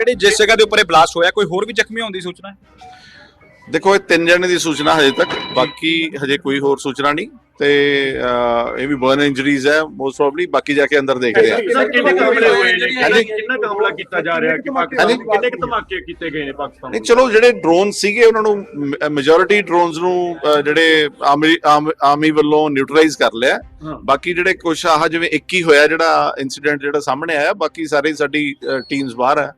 ਜਿਹੜੀ ਜਿਸ ਜਗ੍ਹਾ ਦੇ ਉੱਪਰ ਇਹ ਬਲਾਸਟ ਹੋਇਆ, ਕੋਈ ਹੋਰ ਵੀ ਜ਼ਖਮੀ ਹੋਣ ਦੀ ਸੂਚਨਾ ਹੈ? ਦੇਖੋ, ਇਹ ਤਿੰਨ ਜਣੇ ਦੀ ਸੂਚਨਾ ਹਜੇ ਤੱਕ, ਬਾਕੀ ਹਜੇ ਕੋਈ ਹੋਰ ਸੂਚਨਾ ਨਹੀਂ। ਤੇ ਇਹ ਵੀ ਬਰਨ ਇੰਜਰੀਜ਼ ਹੈ ਮੋਸਟ ਪ੍ਰੋਬਬਲੀ ਬਾਕੀ ਜਾ ਕੇ ਅੰਦਰ ਦੇਖਦੇ ਆ ਸਰ ਕਿੰਨੇ ਕੁ ਹਮਲੇ ਹੋਏ ਨੇ? ਹਾਂਜੀ। ਕਿੰਨਾ ਕੁ ਹਮਲਾ ਕੀਤਾ ਜਾ ਰਿਹਾ ਕਿ ਪਾਕਿਸਤਾਨ ਕਿੰਨੇ ਕੁ ਧਮਾਕੇ ਕੀਤੇ ਗਏ ਨੇ ਪਾਕਿਸਤਾਨ ਨਹੀਂ ਚਲੋ ਜਿਹੜੇ ਡਰੋਨ ਸੀਗੇ ਉਹਨਾਂ ਨੂੰ ਮੈਜੋਰਿਟੀ ਡਰੋਨਸ ਨੂੰ ਜਿਹੜੇ ਆਰਮੀ ਵੱਲੋਂ ਨਿਊਟਰਲਾਈਜ਼ ਕਰ ਲਿਆ। ਬਾਕੀ ਜਿਹੜੇ ਕੁਛ ਆਹ ਜਿਵੇਂ ਇੱਕ ਹੀ ਹੋਇਆ ਜਿਹੜਾ ਇਨਸੀਡੈਂਟ ਜਿਹੜਾ ਸਾਹਮਣੇ ਆਇਆ ਬਾਕੀ ਸਾਰੇ ਸਾਡੀ ਟੀਮਸ ਬਾਹਰ ਹੈ।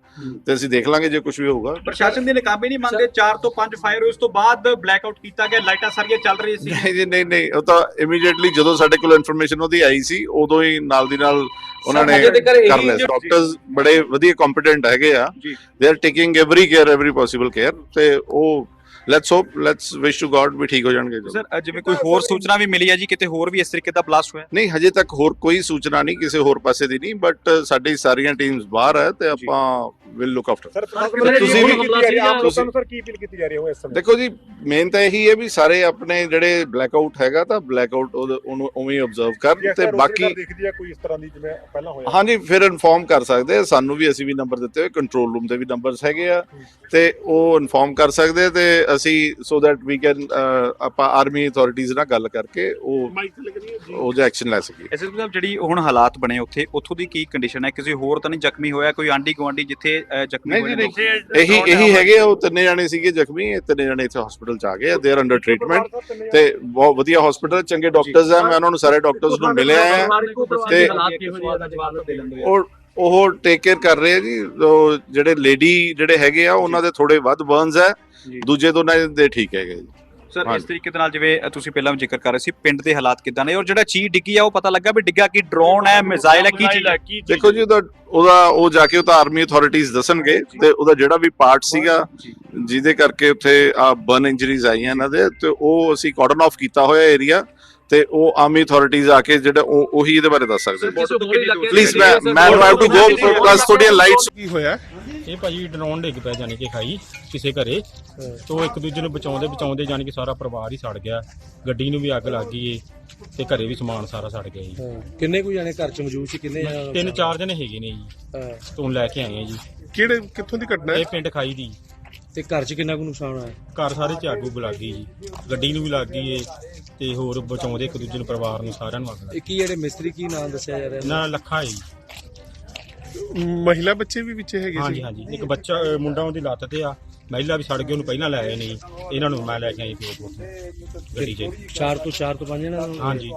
ਤੇ ਅਸੀਂ ਦੇਖ ਲਾਂਗੇ ਜੇ ਕੁਝ ਵੀ ਹੋਊਗਾ। ਪ੍ਰਸ਼ਾਸਨ ਦੀ ਨਕਾਮੀ ਨਹੀਂ ਮੰਨਦੇ। 4 ਤੋਂ 5 ਫਾਇਰ ਉਸ ਤੋਂ ਬਾਅਦ ਬਲੈਕ ਆਊਟ ਕੀਤਾ ਗਿਆ ਲਾਈਟਾਂ ਸਾਰੀਆਂ ਚੱਲ ਰਹੀ ਸੀ। ਨਹੀਂ ਨਹੀਂ ਨਹੀਂ ਉਹ ਤਾਂ ਇਮੀਡੀਏਟਲੀ ਜਦੋਂ ਸਾਡੇ ਕੋਲ ਇਨਫੋਰਮੇਸ਼ਨ ਉਹਦੀ ਆਈ ਸੀ ਉਦੋਂ ਹੀ ਨਾਲ ਦੀ ਨਾਲ ਉਹਨਾਂ ਨੇ ਕਰ ਲਿਆ। ਡਾਕਟਰਸ ਬੜੇ ਵਧੀਆ ਕੰਪੀਟੈਂਟ ਹੈਗੇ ਆ। They are taking every care every possible care ਤੇ ਉਹ let's hope let's wish to God ਵੀ ਠੀਕ ਹੋ ਜਾਣਗੇ। ਸਰ ਜਿਵੇਂ ਕੋਈ ਹੋਰ ਸੂਚਨਾ ਵੀ ਮਿਲੀ ਹੈ ਜੀ ਕਿਤੇ ਹੋਰ ਵੀ ਇਸ ਤਰੀਕੇ ਦਾ ਬਲਾਸਟ ਹੋਇਆ? ਨਹੀਂ ਹਜੇ ਤੱਕ ਹੋਰ ਕੋਈ ਸੂਚਨਾ ਨਹੀਂ ਕਿਸੇ ਹੋਰ ਪਾਸੇ ਦੀ ਨਹੀਂ ਬਟ ਸਾਡੀ ਸਾਰੀਆਂ ਟੀਮਸ ਬਾਹਰ ਹੈ ਤੇ ਆਪਾਂ ਵਿਲ ਲੁੱਕ ਆਫਟਰ ਸਰ ਤੁਸੀਂ ਵੀ- ਆਪ ਲੋਕਾਂ ਨੂੰ ਸਰ ਕੀ ਅਪੀਲ ਕੀਤੀ ਜਾ ਰਹੀ ਹੈ ਇਸ ਸਮੇਂ? ਦੇਖੋ ਜੀ ਮੇਨ ਤਾਂ ਇਹੀ ਹੈ ਵੀ ਸਾਰੇ ਆਪਣੇ ਜਿਹੜੇ ਬਲੈਕ ਆਊਟ ਹੈਗਾ ਤਾਂ ਬਲੈਕ ਆਊਟ ਉਹਨੂੰ ਉਵੇਂ ਆਬਜ਼ਰਵ ਕਰਨ ਤੇ ਬਾਕੀ ਦਿਖਦੀ ਹੈ ਕੋਈ ਇਸ ਤਰ੍ਹਾਂ ਦੀ ਜਿਵੇਂ ਪਹਿਲਾਂ ਹੋਇਆ। ਹਾਂਜੀ ਫਿਰ ਇਨਫੋਰਮ ਕਰ ਸਕਦੇ ਆ। ਸਾਨੂੰ ਵੀ ਅਸੀਂ ਵੀ ਨੰਬਰ ਦਿੱਤੇ ਹੋਏ ਕੰਟਰੋਲ ਰੂਮ ਦੇ ਵੀ ਨੰਬਰਸ ਹੈਗੇ ਆ। ਤੇ ਉਹ ਇਨਫੋਰਮ ਕਰ ਸਕਦੇ ਤੇ ਅਸੀਂ ਸੋ ਦੈਟ ਵੀ ਕੈਨ ਆਪਾਂ ਆਰਮੀ ਅਥਾਰਟੀਜ਼ ਨਾਲ ਗੱਲ ਕਰਕੇ ਉਹ ਉਹ ਜਿਹਾ ਐਕਸ਼ਨ ਲੈ ਸਕੀਏ। ਐਸਐਸਪੀ ਸਾਹਿਬ ਜਿਹੜੀ ਹੁਣ ਹਾਲਾਤ ਬਣੇ ਉੱਥੇ ਉੱਥੋਂ ਦੀ ਕੀ ਕੰਡੀਸ਼ਨ ਹੈ? ਕਿਸੇ ਹੋਰ ਤਾਂ ਨਹੀਂ ਜ਼ਖਮੀ ਹੋਇਆ? ਕੋਈ ਆਂਡੀ ਗਵਾਂਡੀ ਜਿੱਥੇ ਅਹ, ਜ਼ਖਮੀ ਨਹੀਂ ਹੋਏ ਜੀ ਨੇ ਨਹੀਂ ਇਹੀ ਇਹੀ ਹੈਗੇ ਆ, ਉਹ ਤਿੰਨੇ ਜਾਣੇ ਸੀਗੇ ਜ਼ਖਮੀ ਇਹ ਤਿੰਨੇ ਜਾਣੇ ਇੱਥੇ ਹਸਪੀਟਲ ਚ ਆ ਗਏ ਆ ਦੇ ਆਰ ਅੰਡਰ ਟ੍ਰੀਟਮੈਂਟ ਤੇ ਬਹੁਤ ਵਧੀਆ ਹਸਪੀਟਲ ਚੰਗੇ ਡਾਕਟਰਸ ਆ ਮੈਂ ਉਹਨਾਂ ਨੂੰ ਸਾਰੇ ਡਾਕਟਰਸ ਨੂੰ ਮਿਲਿਆ ਆ ਤੇ ਉਹ ਉਹ ਟੇਕ ਕੇਅਰ ਕਰ ਰਹੇ ਆ ਜੀ ਜਿਹੜੇ ਲੇਡੀ ਜਿਹੜੇ ਹੈਗੇ ਆ ਉਹਨਾਂ ਦੇ ਥੋੜੇ ਵੱਧ ਬਰਨਸ ਹੈ ਜੀ। ਦੂਜੇ ਦੋਨਾਂ ਦੇ ਠੀਕ ਹੈਗੇ ਜੀ। ਸਰ ਇਸ। ਤਰੀਕੇ ਦੇ ਨਾਲ ਜਿਵੇਂ ਤੁਸੀਂ ਪਹਿਲਾਂ ਵੀ ਜ਼ਿਕਰ ਕਰ ਰਹੇ ਸੀ ਪਿੰਡ ਦੇ ਹਾਲਾਤ ਕਿਦਾਂ ਨੇ? ਔਰ ਜਿਹੜਾ ਚੀਜ਼ ਡਿੱਗੀ ਆ ਉਹ ਪਤਾ ਲੱਗਾ ਵੀ ਡਿੱਗਾ ਕੀ ਡਰੋਨ ਹੈ ਮਿਜ਼ਾਈਲ ਹੈ ਕੀ ਚੀਜ਼ ਹੈ ਦੇਖੋ ਜੀ ਉਹਦਾ ਉਹਦਾ ਉਹ ਜਾ ਕੇ ਉਹ ਤਾਂ ਆਰਮੀ ਅਥਾਰਟੀਜ਼ ਦੱਸਣਗੇ ਤੇ ਉਹਦਾ ਜਿਹੜਾ ਵੀ ਪਾਰਟ ਸੀਗਾ ਜਿਹਦੇ ਕਰਕੇ ਉੱਥੇ ਆ ਬਰਨ ਇੰਜਰੀਜ਼ ਆਈਆਂ ਇਹਨਾਂ ਦੇ ਤੇ ਉਹ ਅਸੀਂ ਕਾਰਡਨ ਆਫ ਕੀਤਾ ਹੋਇਆ ਏਰੀਆ ਤੇ ਉਹ ਆਰਮੀ ਅਥਾਰਟੀਜ਼ ਆ ਕੇ ਜਿਹੜਾ ਉਹ ਉਹੀ ਇਹਦੇ ਬਾਰੇ ਦੱਸ ਸਕਦੇ ਪਲੀਜ਼ ਮੈਂ ਮੈਂ ਹੈਵ ਟੂ ਗੋ ਪਲੱਸ ਥੋੜੀਆਂ ਲਾਈਟਸ ਕੀ ਹੋਇਆ? ਇਹ ਭਾਜੀ ਡਰੋਨ ਡਿੱਗ ਪਿਆ ਜਾਨੀ ਕਿ ਖਾਈ ਕਿਸੇ ਘਰੇ। ਤੋਂ ਇੱਕ ਦੂਜੇ ਨੂੰ ਬਚਾਉਂਦੇ ਬਚਾਉਂਦੇ ਜਾਨੀ ਕਿ ਸਾਰਾ ਪਰਿਵਾਰ ਹੀ ਸੜ ਗਿਆ। ਗੱਡੀ ਨੂੰ ਵੀ ਅੱਗ ਲੱਗ ਗਈ ਏ ਤੇ ਘਰੇ ਵੀ ਸਮਾਨ ਸਾਰਾ ਸੜ ਗਿਆ ਜੀ। ਕਿੰਨੇ ਕੁ ਜਾਣੇ ਘਰ ਚ ਮੌਜੂਦ ਸੀ? ਕਿੰਨੇ ਤਿੰਨ ਚਾਰ ਜਣੇ ਹੈਗੇ ਨੇ ਜੀ। ਤੋਂ ਲੈ ਕੇ ਆਏ ਆ ਜੀ। ਕਿਹੜੇ ਕਿੱਥੋਂ ਦੀ ਘਟਨਾ ਹੈ? ਇਹ ਪਿੰਡ ਖਾਈ ਦੀ। ਤੇ ਘਰ ਚ ਕਿੰਨਾ ਕੁ ਨੁਕਸਾਨ ਆਇਆ ਘਰ ਸਾਰੇ ਚ ਅੱਗ ਉੱਗ ਲੱਗ ਗਈ ਜੀ। ਗੱਡੀ ਨੂੰ ਵੀ ਲੱਗ ਗਈ ਏ ਤੇ ਹੋਰ ਬਚਾਉਂਦੇ ਇੱਕ ਦੂਜੇ ਨੂੰ ਪਰਿਵਾਰ ਨੂੰ ਸਾਰਿਆਂ ਨੂੰ ਅੱਗ ਲੱਗ ਇਹ ਕੀ ਜਿਹੜੇ ਮਿਸਤਰੀ ਕੀ ਨਾਮ ਦੱਸਿਆ ਜਾ ਗਈ। ਰਿਹਾ ਨਾ ਲੱਖਾ ਜੀ। ਮਹਿਲਾ ਬੱਚੇ ਵੀ ਵਿੱਚ ਹੈਗੇ ਹਾਂਜੀ ਸੀ? ਹਾਂਜੀ ਇੱਕ ਬੱਚਾ ਅ, ਮੁੰਡਾ ਉਹਦੀ ਲੱਤ ਤੇ ਆ। ਮਹਿਲਾ ਵੀ ਸੜ ਗਈ ਉਹਨੂੰ ਪਹਿਲਾਂ ਲੈ ਆਏ ਨੇ। ਜੀ ਇਹਨਾਂ ਨੂੰ ਮੈਂ ਲੈ ਕੇ ਆਈ ਫਿਰ ਉੱਥੋਂ। ਗੱਡੀ 'ਚ। ਚਾਰ ਤੋਂ ਚਾਰ ਤੋਂ ਪੰਜ ਜਣੇ ਹਾਂਜੀ।